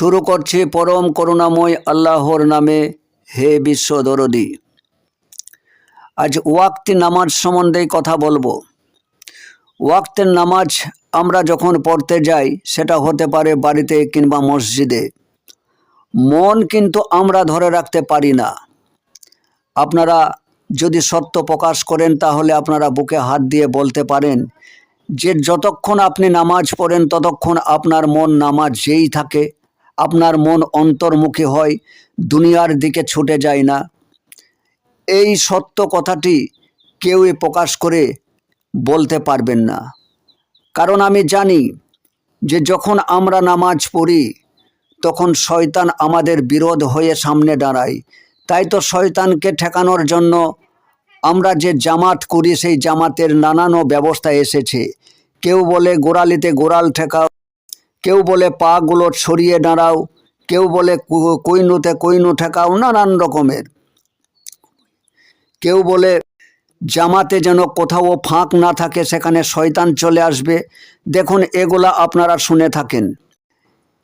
শুরু করছি পরম করুণাময় আল্লাহর নামে। হে বিশ্ব দরদি। আজ ওয়াক্তি নামাজ সম্বন্ধে কথা বলব। ওয়াক্তের নামাজ আমরা যখন পড়তে যাই, সেটা হতে পারে বাড়িতে কিংবা মসজিদে। মন কিন্তু আমরা ধরে রাখতে পারি না। আপনারা যদি সত্য প্রকাশ করেন, তাহলে আপনারা বুকে হাত দিয়ে বলতে পারেন যে, যতক্ষণ আপনি নামাজ পড়েন, ততক্ষণ আপনার মন নামাজ যেই থাকে। আপনার মন অন্তর্মুখী হয়, দুনিয়ার দিকে ছুটে যায় না। এই সত্য কথাটি কেউই প্রকাশ করে বলতে পারবেন না। কারণ আমি জানি যে যখন আমরা নামাজ পড়ি, তখন শয়তান আমাদের বিরোধ হয়ে সামনে দাঁড়ায়। তাই তো শয়তানকে ঠেকানোর জন্য আমরা যে জামাত করি, সেই জামাতের নানানো ব্যবস্থা এসেছে। কেউ বলে গোড়ালিতে গোড়াল ঠেকাও। কেউ বলে পাগুলো ছড়িয়ে দাঁড়াও, কেউ বলে কু- কৈনুতে কৈনু ঠেকাও, নানান রকমের। কেউ বলে জামাতে যেন কোথাও ফাঁক না থাকে, সেখানে শয়তান চলে আসবে। দেখুন, এগুলা আপনারা শুনে থাকেন।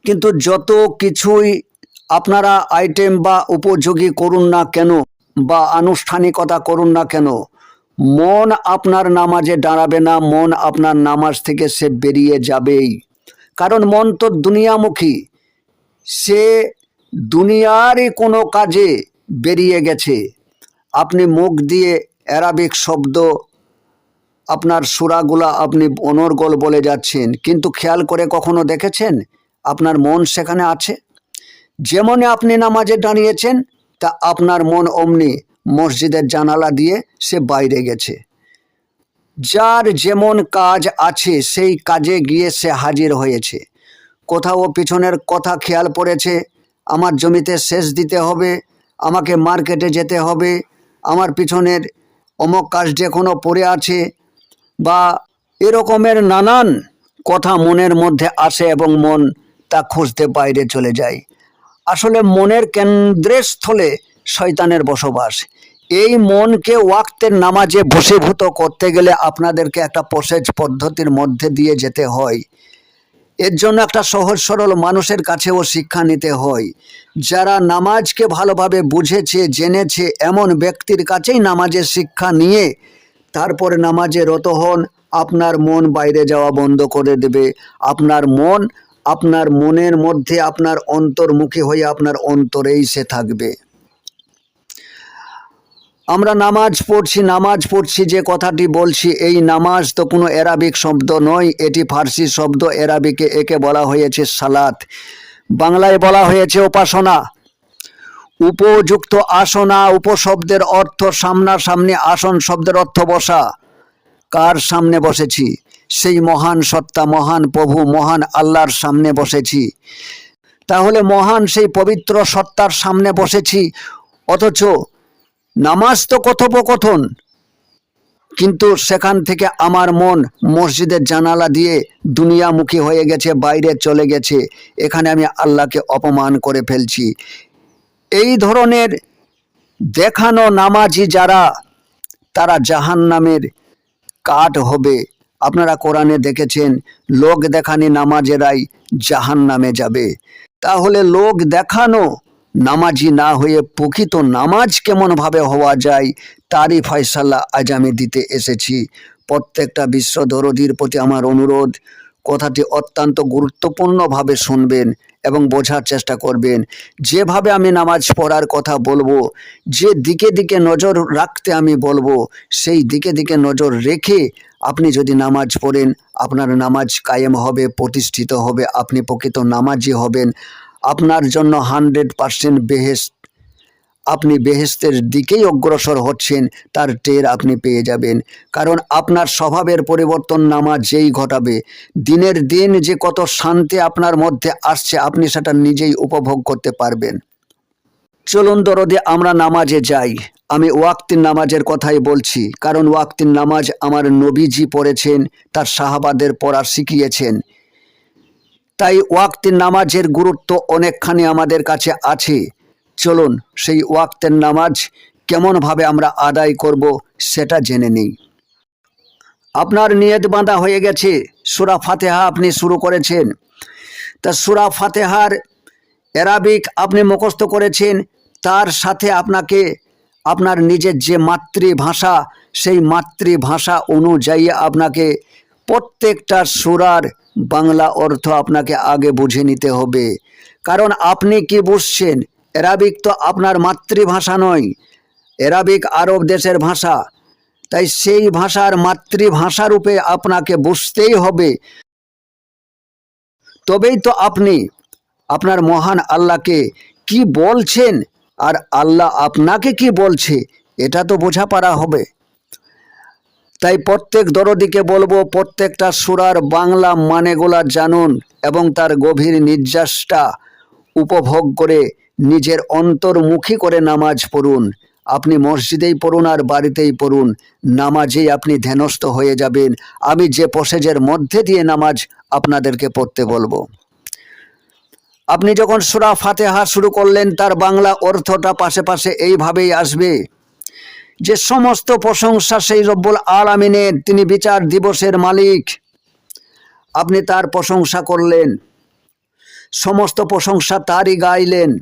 কিন্তু যত কিছুই আপনারা আইটেম বা উপযোগী করুন না কেন, বা আনুষ্ঠানিকতা করুন না কেন, মন আপনার নামাজে দাঁড়াবে না, মন আপনার নামাজ থেকে সে বেরিয়ে যাবেই। কারণ মন তো দুনিয়ামুখী। সে দুনিয়ারই কোনো কাজে বেরিয়ে গেছে। আপনি মুখ দিয়ে অ্যারাবিক শব্দ, আপনার সুরাগুলা আপনি অনর্গল বলে যাচ্ছেন, কিন্তু খেয়াল করে কখনো দেখেছেন? আপনার মন সেখানে আছে? যেমন আপনি নামাজে দাঁড়িয়েছেন, তা আপনার মন অমনি মসজিদের জানালা দিয়ে সে বাইরে গেছে। যার যেমন কাজ আছে, সেই কাজে গিয়ে সে হাজির হয়েছে। কোথাও পিছনের কথা খেয়াল পড়েছে, আমার জমিতে সেচ দিতে হবে, আমাকে মার্কেটে যেতে হবে, আমার পিছনের অমক কাজ যে কোনো পড়ে আছে, বা এরকমের নানান কথা মনের মধ্যে আসে এবং মন তা খুঁজতে বাইরে চলে যায়। আসলে মনের কেন্দ্রস্থলে শয়তানের বসবাস। এই মনকে ওয়াক্তের নামাজে বশীভূত করতে গেলে আপনাদেরকে একটা প্রসেস পদ্ধতির মধ্যে দিয়ে যেতে হয়। এর জন্য একটা সহজ সরল মানুষের কাছেও শিক্ষা নিতে হয়। যারা নামাজকে ভালোভাবে বুঝেছে, জেনেছে, এমন ব্যক্তির কাছেই নামাজের শিক্ষা নিয়ে তারপরে নামাজে রত হন, আপনার মন বাইরে যাওয়া বন্ধ করে দেবে। আপনার মন, আপনার মনের মধ্যে আপনার অন্তর্মুখী হয়ে আপনার অন্তরেই সে থাকবে। আমরা নামাজ পড়ছি নামাজ পড়ছি, যে কথাটি বলছি, এই নামাজ তো কোনো অ্যারাবিক শব্দ নয়, এটি ফার্সি শব্দ অ্যারাবিকে একে বলা হয়েছে সালাত। বাংলায় বলা হয়েছে উপাসনা। উপযুক্ত আসনা, উপশব্দের অর্থ সামনা সামনাসামনি আসন শব্দের অর্থ বসা। কার সামনে বসেছি? সেই মহান সত্তা, মহান প্রভু, মহান আল্লাহর সামনে বসেছি। তাহলে মহান সেই পবিত্র সত্তার সামনে বসেছি, অথচ নামাজ তো কথোপকথন, কিন্তু সেখান থেকে আমার মন মসজিদের জানালা দিয়ে দুনিয়ামুখী হয়ে গেছে, বাইরে চলে গেছে। এখানে আমি আল্লাহকে অপমান করে ফেলছি। এই ধরনের দেখানো নামাজি যারা, তারা জাহান নামের কাঠ হবে। আপনারা কোরআনে দেখেছেন, লোক দেখানি নামাজেরাই জাহান নামে যাবে। তাহলে লোক দেখানো নামাজি না হয়ে প্রকৃত নামাজ কেমনভাবে হওয়া যায়, তারই ফয়সালা আজ আমি দিতে এসেছি। প্রত্যেকটা বিশ্ব দরদির প্রতি আমার অনুরোধ, কথাটি অত্যন্ত গুরুত্বপূর্ণভাবে শুনবেন এবং বোঝার চেষ্টা করবেন। যেভাবে আমি নামাজ পড়ার কথা বলব, যে দিকে দিকে নজর রাখতে আমি বলব, সেই দিকে দিকে নজর রেখে আপনি যদি নামাজ পড়েন, আপনার নামাজ কায়েম হবে, প্রতিষ্ঠিত হবে, আপনি প্রকৃত নামাজি হবেন। আপনার জন্য হান্ড্রেড পারসেন্ট বেহেস্ট আপনি বেহেস্তের দিকেই অগ্রসর হচ্ছেন, তার টের আপনি পেয়ে যাবেন। কারণ আপনার স্বভাবের পরিবর্তন নামাজ যেই ঘটাবে, দিনের দিন যে কত শান্তি আপনার মধ্যে আসছে, আপনি সেটা নিজেই উপভোগ করতে পারবেন। চলুন দরদে, আমরা নামাজে যাই। আমি ওয়াক্তিন নামাজের কথাই বলছি, কারণ ওয়াক্তিন নামাজ আমার নবীজি পড়েছেন, তার সাহাবাদের পড়া শিখিয়েছেন। তাই ওয়াক্তিন নামাজের গুরুত্ব অনেকখানি আমাদের কাছে আছে। চলুন, সেই ওয়াক্তের নামাজ কেমনভাবে আমরা আদায় করব সেটা জেনে নিই। আপনার নিয়ত বাঁধা হয়ে গেছে। সুরা ফাতেহা আপনি শুরু করেছেন। তা সুরা ফাতেহার অ্যারাবিক আপনি মুখস্থ করেছেন। তার সাথে আপনাকে, আপনার নিজের যে মাতৃভাষা, সেই মাতৃভাষা অনুযায়ী আপনাকে প্রত্যেকটা সুরার বাংলা অর্থ আপনাকে আগে বুঝে নিতে হবে। কারণ আপনি কি বুঝছেন? অ্যারাবিক তো আপনার মাতৃভাষা নয়। অ্যারাবিক আরব দেশের ভাষা। তাই সেই ভাষার মাতৃভাষা রূপে আপনাকে বুঝতেই হবে। তবেই তো আপনি, আপনার মহান আল্লাহকে কি বলছেন? আর আল্লাহ আপনাকে কি বলছে? এটা তো বোঝাপড়া হবে। তাই প্রত্যেক দরদিকে বলব প্রত্যেকটা সুরার বাংলা মানেগুলা জানুন এবং তার গভীর নির্যাসটা উপভোগ করে নিজের অন্তর্মুখী করে নামাজ পড়ুন। আপনি মসজিদেই পড়ুন আর বাড়িতেই পড়ুন। নামাজেই আপনি ধ্যানস্থ হয়ে যাবেন। আমি যে পসেজের মধ্যে দিয়ে নামাজ আপনাদেরকে পড়তে বলব। আপনি যখন সুরা ফাতেহা শুরু করলেন, তার বাংলা অর্থটা পাশে পাশে এইভাবেই আসবে। যে সমস্ত প্রশংসা সেই রব্বুল আলামিনের, তিনি বিচার দিবসের মালিক। আপনি তার প্রশংসা করলেন। সমস্ত প্রশংসা তারই গাইলেন।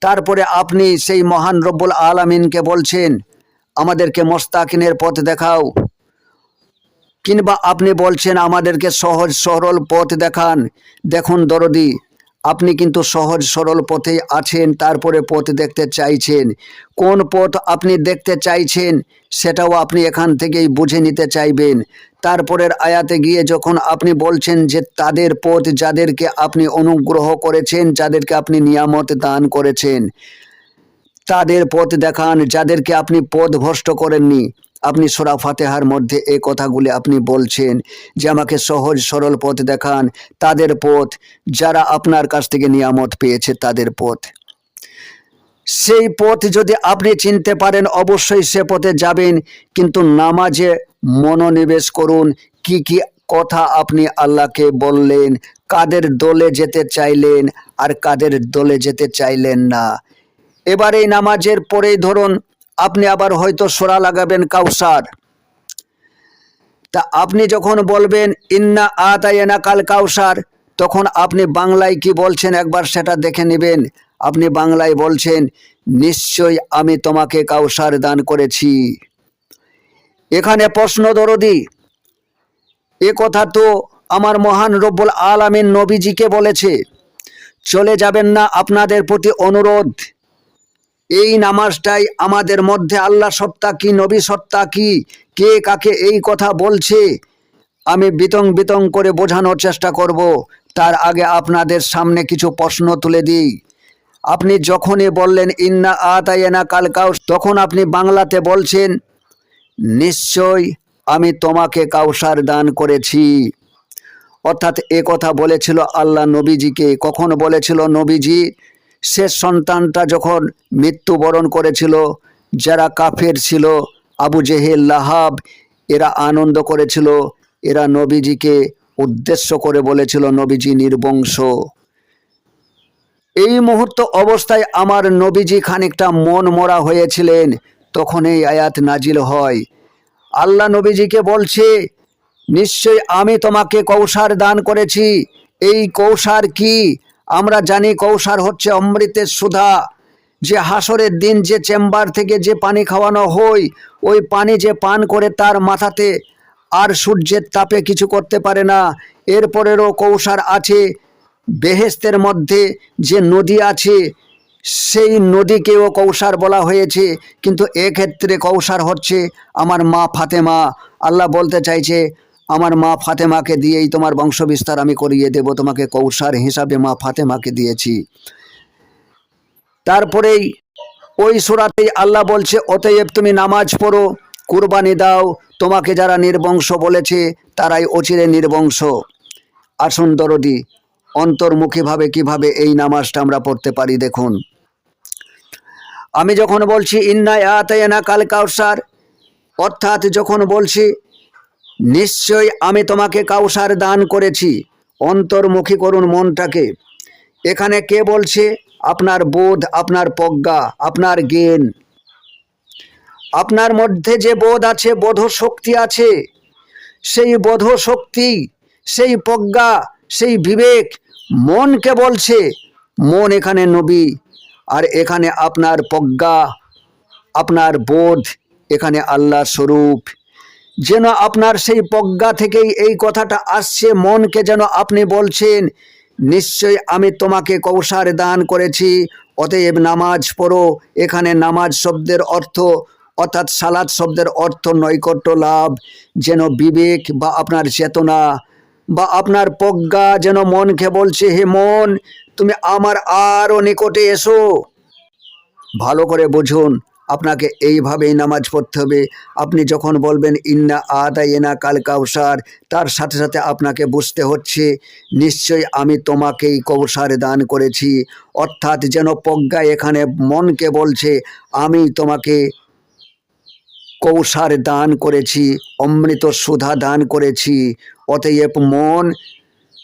তারপরে আপনি সেই মহান রব্বুল আলামিনকে বলছেন, আমাদেরকে মোস্তাকিনের পথ দেখাও। কিংবা আপনি বলছেন, আমাদেরকে সহজ সরল পথ দেখান। দেখুন দরদি আপনি কিন্তু সহজ, সরল পথেই আছেন, তারপরে পথ দেখতে চাইছেন। কোন পথ আপনি দেখতে চাইছেন, সেটাও আপনি এখান থেকেই বুঝে নিতে চাইবেন। তারপরের আয়াতে গিয়ে যখন আপনি বলছেন যে তাদের পথ যাদেরকে আপনি অনুগ্রহ করেছেন, যাদেরকে আপনি নিয়ামত দান করেছেন, তাদের পথ দেখান, যাদেরকে আপনি পথ ভ্রষ্ট করেননি। আপনি সোরা ফাতেহার মধ্যে এই কথাগুলি আপনি বলছেন যে আমাকে সহজ, সরল পথ দেখান, তাদের পথ, যারা আপনার কাছ থেকে নিয়ামত পেয়েছে তাদের পথ। সেই পথ যদি আপনি চিনতে পারেন, অবশ্যই সে পথে যাবেন, কিন্তু নামাজে মনোনিবেশ করুন, কি কি কথা আপনি আল্লাহকে বললেন, কাদের দলে যেতে চাইলেন আর কাদের দলে যেতে চাইলেন না। এবার এই নামাজের পরেই ধরুন আপনি আবার হয়তো সোরা লাগাবেন কাউসার। তা আপনি যখন বলবেন, ইন্না আতায়না কাল কাউসার, তখন আপনি বাংলায় কি বলছেন একবার সেটা দেখে নেবেন। আপনি বাংলায় বলছেন নিশ্চয় আমি তোমাকে কাউসার দান করেছি। এখানে প্রশ্ন দরদি। এ কথা তো আমার মহান রব্বুল আলামিন নবীজিকে বলেছে। চলে যাবেন না আপনাদের প্রতি অনুরোধ। এই নামাজটাই আমাদের মধ্যে আল্লাহ সত্তা কি নবী সত্তা কি, কে কাকে এই কথা বলছে, আমি বিতং বিতং করে বোঝানোর চেষ্টা করব। তার আগে আপনাদের সামনে কিছু প্রশ্ন তুলে দিই। আপনি যখনই বললেন, ইন্না আতায়না কালকাউ তখন আপনি বাংলাতে বলছেন, নিশ্চয় আমি তোমাকে কাউসার দান করেছি। অর্থাৎ এ কথা বলেছিল আল্লাহ নবীজিকে। কখন বলেছিল নবীজি? শেষ সন্তানটা যখন মৃত্যুবরণ করেছিল, যারা কাফের ছিল, আবু জেহেল, লাহাব, এরা আনন্দ করেছিল, এরা নবীজিকে উদ্দেশ্য করে বলেছিল, নবীজি নির্বংশ। এই মুহূর্ত অবস্থায় আমার নবীজি খানিকটা মন মরা হয়েছিলেন, তখন এই আয়াত নাজিল হয়। আল্লাহ নবীজিকে বলছে, নিশ্চয় আমি তোমাকে কৌসার দান করেছি। এই কৌসার কি? আমরা জানি কৌসার হচ্ছে অমৃতের সুধা। যে হাসরের দিন যে চেম্বার থেকে যে পানি খাওয়ানো হয়, ওই পানি যে পান করে তার মাথাতে আর সূর্যের তাপে কিছু করতে পারে না। এরপরেরও কৌসার আছে, বেহেস্তের মধ্যে যে নদী আছে, সেই নদীকেও কৌসার বলা হয়েছে। কিন্তু এক্ষেত্রে কৌসার হচ্ছে আমার মা ফাতেমা। আল্লাহ বলতে চাইছে আমার মা ফাতেমাকে দিয়েই তোমার বংশ বিস্তার আমি করিয়ে দেব, তোমাকে কৌসার হিসাবে মা ফাতেমাকে দিয়েছি। তারপরেই ওই সুরাতেই আল্লাহ বলছে, অতএব তুমি নামাজ পড়ো, কুরবানি দাও, তোমাকে যারা নির্বংশ বলেছে, তারাই অচিরে নির্বংশ। আসুন দরদি, অন্তর্মুখীভাবে কীভাবে এই নামাজটা আমরা পড়তে পারি দেখুন। আমি যখন বলছি ইন্নায় আতায়না কাল কাউসার, অর্থাৎ যখন বলছি নিশ্চয় আমি তোমাকে কাউসার দান করেছি। অন্তর্মুখী করুন মনটাকে। এখানে কে বলছে? আপনার বোধ, আপনার প্রজ্ঞা, আপনার জ্ঞান। আপনার মধ্যে যে বোধ আছে বোধ শক্তি আছে। সেই বোধ শক্তি সেই প্রজ্ঞা, সেই বিবেক মনকে বলছে? মন এখানে নবী, আর এখানে আপনার প্রজ্ঞা, আপনার বোধ, এখানে আল্লাহ স্বরূপ। যেন আপনার সেই প্রজ্ঞা থেকেই এই কথাটা আসছে, মনকে যেন আপনি বলছেন নিশ্চয় আমি তোমাকে কৌশার দান করেছি, অতএব নামাজ পড়ো। এখানে নামাজ শব্দের অর্থ, অর্থাৎ সালাদ শব্দের অর্থ নৈকট্য লাভ, যেন বিবেক বা আপনার চেতনা বা আপনার প্রজ্ঞা যেন মনকে বলছে, হে মন, তুমি আমার আরও নিকটে এসো। ভালো করে বুঝুন আপনাকে এইভাবেই নামাজ পড়তে হবে। আপনি যখন বলবেন, ইন্না আদা এনা কাল কাউসার তার সাথে সাথে আপনাকে বুঝতে হচ্ছে নিশ্চয় আমি তোমাকেই কৌসার দান করেছি। অর্থাৎ যেন প্রজ্ঞা এখানে মনকে বলছে, আমি তোমাকে কৌসার দান করেছি, অমৃত সুধা দান করেছি। অতএব মন,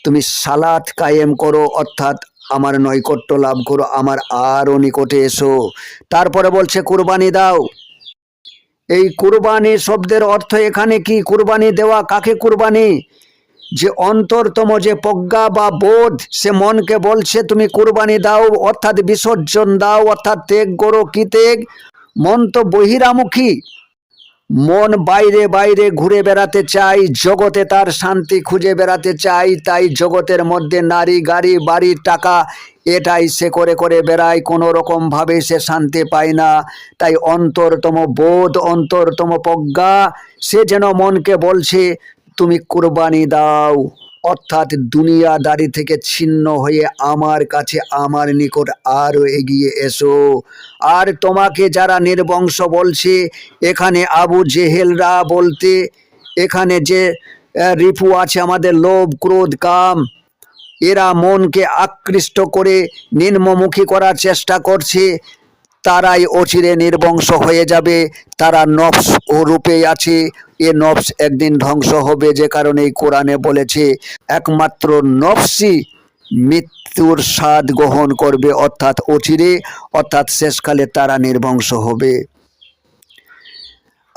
তুমি সালাত কায়েম করো, অর্থাৎ আমার নৈকট্য লাভ করো, আমার আরও নিকটে এসো। তারপরে বলছে, কুরবানি দাও। এই কুরবানি শব্দের অর্থ এখানে কি? কুরবানি দেওয়া কাকে কুরবানি? যে অন্তরতম যে প্রজ্ঞা বা বোধ, সে মনকে বলছে, তুমি কুরবানি দাও, অর্থাৎ বিসর্জন দাও, অর্থাৎ ত্যাগ করো, কি ত্যাগ? মন তো বহিরামুখী। মন বাইরে বাইরে ঘুরে বেড়াতে চাই, জগতে তার শান্তি খুঁজে বেড়াতে চাই, তাই জগতের মধ্যে নারী, গাড়ি, বাড়ি, টাকা, এটাই সে করে করে বেড়ায়, কোনো রকমভাবে সে শান্তি পায় না। তাই অন্তরতম বোধ, অন্তরতম প্রজ্ঞা, সে যেন মনকে বলছে, তুমি কুরবানি দাও। অর্থাৎ দুনিয়াদারি থেকে ছিন্ন হয়ে আমার কাছে আমার নিকট আরও এগিয়ে এসো। আর তোমাকে যারা নির্বংশ বলছে, এখানে আবু জেহেলরা বলতে, এখানে যে রিপু আছে আমাদের লোভ, ক্রোধ, কাম, এরা মনকে আকৃষ্ট করে নিম্নমুখী করার চেষ্টা করছে। তারাই অচিরে নির্বংশ হয়ে যাবে। তারা নফস ও রূপে আছে। এ নফস একদিন ধ্বংস হবে যে কারণে কোরআনে বলেছে, একমাত্র নফসই মৃত্যুর স্বাদ গ্রহণ করবে অর্থাৎ অচিরে, অর্থাৎ শেষকালে তারা নির্বংশ হবে।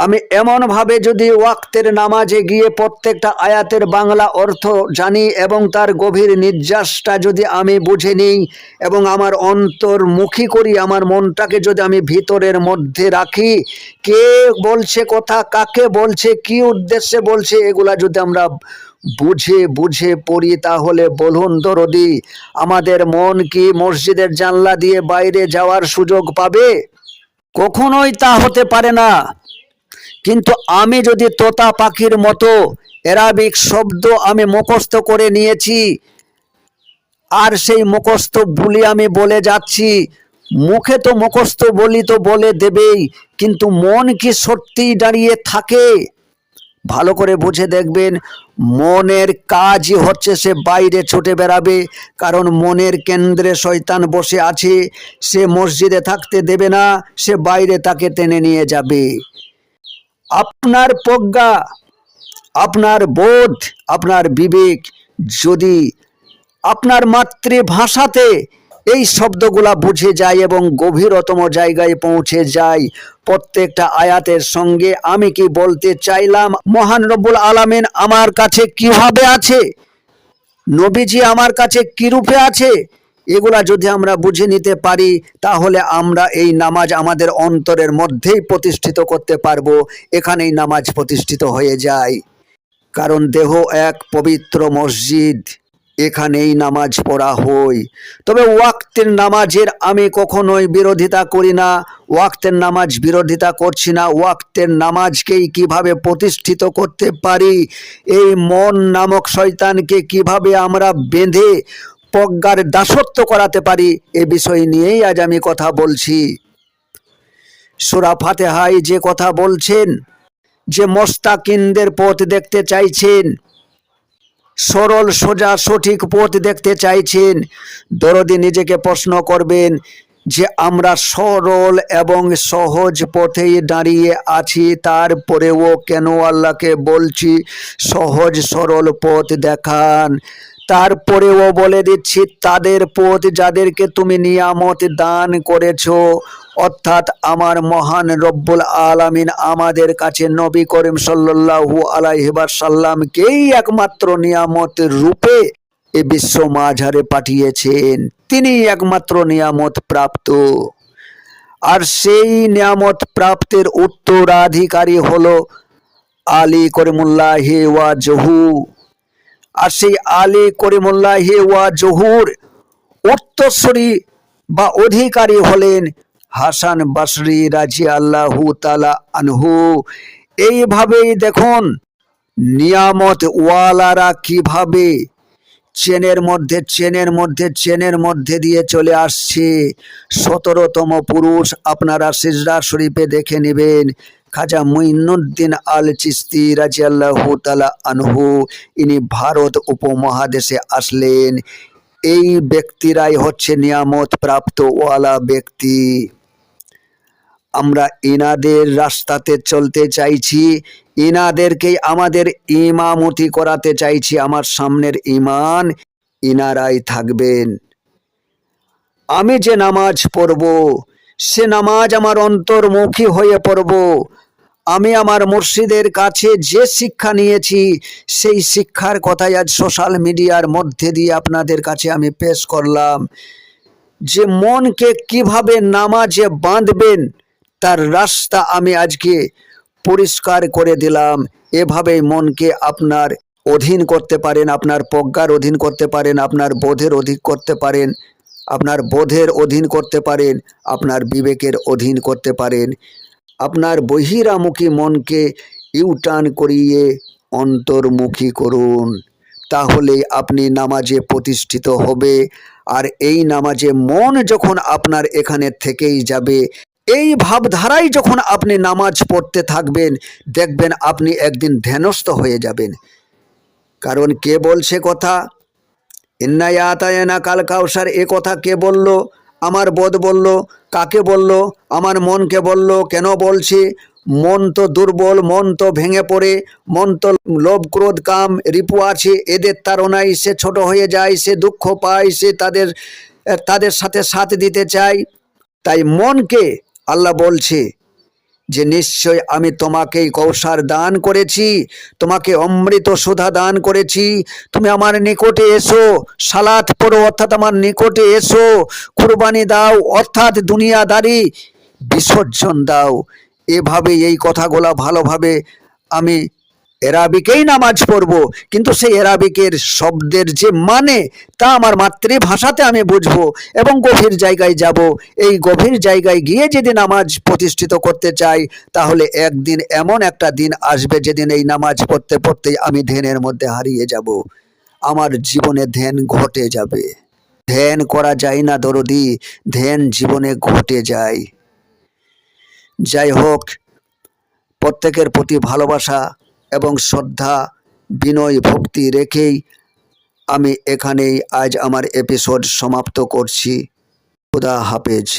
আমি এমনভাবে যদি ওয়াক্তের নামাজে গিয়ে প্রত্যেকটা আয়াতের বাংলা অর্থ জানি এবং তার গভীর নির্যাসটা যদি আমি বুঝে নিই এবং আমার অন্তর্মুখী করি, আমার মনটাকে যদি আমি ভিতরের মধ্যে রাখি, কে বলছে কথা, কাকে বলছে, কি উদ্দেশ্যে বলছে, এগুলা যদি আমরা বুঝে বুঝে পড়ি, তাহলে বলুন দরদি আমাদের মন কি মসজিদের জানলা দিয়ে বাইরে যাওয়ার সুযোগ পাবে? কখনোই তা হতে পারে না। কিন্তু আমি যদি তোতা পাখির মতো অ্যারাবিক শব্দ আমি মুখস্থ করে নিয়েছি, আর সেই মুখস্থ বুলি আমি বলে যাচ্ছি, মুখে তো মুখস্থ বলি তো বলে দেবেই, কিন্তু মন কি সত্যি দাঁড়িয়ে থাকে? ভালো করে বুঝে দেখবেন, মনের কাজই হচ্ছে সে বাইরে ছুটে বেড়াবে, কারণ মনের কেন্দ্রে শয়তান বসে আছে, সে মসজিদে থাকতে দেবে না, সে বাইরে তাকে টেনে নিয়ে যাবে। আপনার প্রজ্ঞা, আপনার বোধ, আপনার বিবেক যদি আপনার মাতৃভাষাতে এই শব্দগুলা বুঝে যায় এবং গভীরতম জায়গায় পৌঁছে যায়, প্রত্যেকটা আয়াতের সঙ্গে আমি কি বলতে চাইলাম? মহান রব্বুল আলামিন আমার কাছে কীভাবে আছে? নবীজি আমার কাছে কি রূপে আছে? এগুলা যদি আমরা বুঝে নিতে পারি, তাহলে আমরা এই নামাজ আমাদের অন্তরের মধ্যেই প্রতিষ্ঠিত করতে পারব, এখানেই নামাজ প্রতিষ্ঠিত হয়ে যায়। কারণ দেহ এক পবিত্র মসজিদ, এখানেই নামাজ পড়া হয়। তবে ওয়াক্তের নামাজের আমি কখনোই বিরোধিতা করি না, ওয়াক্তের নামাজ বিরোধিতা করছি না, ওয়াক্তের নামাজকেই কীভাবে প্রতিষ্ঠিত করতে পারি, এই মন নামক শয়তানকে কীভাবে আমরা বেঁধে প্রজ্ঞার দাসত্ব করাতে পারি, এ বিষয় নিয়েই আজ আমি কথা বলছি। সুরা ফাতেহাই যে কথা বলছেন, যে মোস্তাকিনদের পথ দেখতে চাইছেন, সরল, সোজা, সঠিক পথ দেখতে চাইছেন, দরদি নিজেকে প্রশ্ন করবেন যে আমরা সরল এবং সহজ পথেই দাঁড়িয়ে আছি, তারপরেও কেন আল্লাহকে বলছি সহজ, সরল পথ দেখান। তারপরেও বলে দিচ্ছি, তাদের পথ যাদেরকে তুমি নিয়ামত দান করেছ, অর্থাৎ আমার মহান রব্বুল আলামিন আমাদের কাছে নবী করিম সাল্লাল্লাহু আলাইহি সাল্লামকেই একমাত্র নিয়ামত রূপে এ বিশ্ব মাঝারে পাঠিয়েছেন। তিনি একমাত্র নিয়ামত প্রাপ্ত। আর সেই নিয়ামত প্রাপ্তের উত্তরাধিকারী হলো আলী করিমুল্লাহ ওয়া জহু আর সেই আলী করিমুল্লাহ ওয়া জহুর উত্তরস্বরী বা অধিকারী হলেন হাসান বাসরি রাজি আল্লাহু তালা আনহু। এইভাবেই দেখুন, নিয়ামত ওয়ালারা কীভাবে চেনের মধ্যে চেনের মধ্যে চেনের মধ্যে দিয়ে চলে আসছে। সতেরোতম পুরুষ আপনারা সিজরা শরীফে দেখে নেবেন। খাজা মুইনুদ্দিন আল চিস্তি রাজিয়াল্লাহু তালা আনহু, ইনি ভারত উপমহাদেশে আসলেন। এই ব্যক্তিরাই হচ্ছে নিয়ামত প্রাপ্ত ওয়ালা ব্যক্তি। আমরা ইনাদের রাস্তাতে চলতে চাইছি, ইনাদেরকেই আমাদের ইমামতি করাতে চাইছি, আমার সামনের ইমান, ইনারাই থাকবেন। আমি যে নামাজ পড়ব, সে নামাজ আমার অন্তর্মুখী হয়ে পড়ব আমি আমার মুর্শিদের কাছে যে শিক্ষা নিয়েছি, সেই শিক্ষার কথাই আজ সোশ্যাল মিডিয়ার মধ্যে দিয়ে আপনাদের কাছে আমি পেশ করলাম। যে মনকে কীভাবে নামাজে বাঁধবেন, তার রাস্তা আমি আজকে পরিষ্কার করে দিলাম। এভাবেই মনকে আপনার অধীন করতে পারেন, আপনার প্রজ্ঞার অধীন করতে পারেন, আপনার বোধের অধীন করতে পারেন, আপনার বোধের অধীন করতে পারেন, আপনার বিবেকের অধীন করতে পারেন। আপনার বহিরামুখী মনকে ইউটার্ন করিয়ে অন্তর্মুখী করুন। তাহলে আপনি নামাজে প্রতিষ্ঠিত হবে। আর এই নামাজে মন যখন আপনার এখানে থেকেই যাবে, এই ভাবধারাই যখন আপনি নামাজ পড়তে থাকবেন, দেখবেন আপনি একদিন ধ্যানস্থ হয়ে যাবেন। কারণ কে বলছে কথা? ইন্নায়াতায়না কাল কাউসার, এ কথা কে বলল? আমার বোধ বলল, কাকে বলল, আমার মনকে বলল, কেন বলছে? মন তো দুর্বল, মন তো ভেঙে পড়ে, মন তো লোভ, ক্রোধ, কাম, রিপু আছে, এদের তারণায় সে ছোট হয়ে যায়, সে দুঃখ পায়, সে তাদের তাদের সাথে সাথ দিতে চায়। তাই মনকে আল্লাহ বলছে। যে নিশ্চয় আমি তোমাকেই কৌশার দান করেছি, তোমাকে অমৃত সুধা দান করেছি। তুমি আমার নিকটে এসো, সালাত পড়ো, অর্থাৎ আমার নিকটে এসো। কুরবানি দাও, অর্থাৎ দুনিয়াদারি বিসর্জন দাও। এভাবে এই কথাগুলা ভালোভাবে আমি এরাবিকেই নামাজ পড়ব, কিন্তু সেই এরাবিকের শব্দের যে মানে তা আমার মাতৃভাষাতে আমি বুঝব এবং গভীর জায়গায় যাব। এই গভীর জায়গায় গিয়ে যদি নামাজ প্রতিষ্ঠিত করতে চাই, তাহলে একদিন এমন একটা দিন আসবে যেদিন এই নামাজ পড়তে পড়তেই আমি ধ্যানের মধ্যে হারিয়ে যাব। আমার জীবনে ধ্যান ঘটে যাবে। ধ্যান করা যায় না দরদি, ধ্যান জীবনে ঘটে যায়। যাই হোক, প্রত্যেকের প্রতি ভালোবাসা এবং শ্রদ্ধা বিনয় ভক্তি রেখেই আমি এখানেই আজ আমার এপিসোড সমাপ্ত করছি। খুদা হাফেজ।